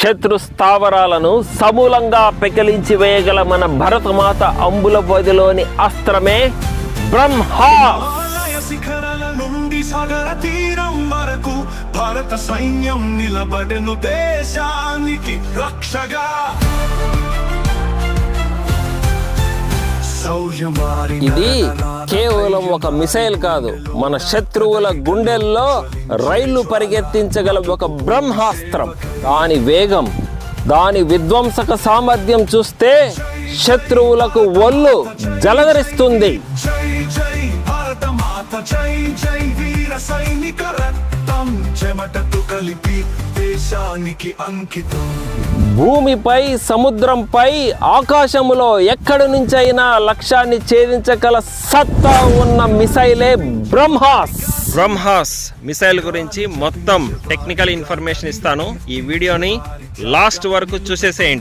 శత్రు స్థావరాలను సమూలంగా పెకిలించి వేయగల మన భరతమాత అంబుల బదిలోని అస్త్రమే బ్రహ్మాలయ శిఖరాల నుండి సాగర తీరం వరకు భారత సైన్యం నిలబడెను దేశానికి రక్షగా. ఇది కేవలం ఒక మిసైల్ కాదు. మన శత్రువుల గుండెల్లో రైళ్ళు పరిగెత్తించగల ఒక బ్రహ్మాస్త్రం. దాని వేగం దాని విధ్వంసక సామర్థ్యం చూస్తే శత్రువులకు ఒళ్ళు జలధరిస్తుంది. చెమటతో కలిపి దేశానికి అంకితం భూమిపై సముద్రంపై ఆకాశములో ఎక్కడి నుంచైనా లక్ష్యాన్ని ఛేదించగల సత్తా ఉన్న మిసైలే బ్రహ్మాస్. బ్రహ్మాస్ మిసైల్ గురించి మొత్తం టెక్నికల్ ఇన్ఫర్మేషన్ ఇస్తాను. ఈ వీడియోని లాస్ట్ వరకు చూసేసేయండి.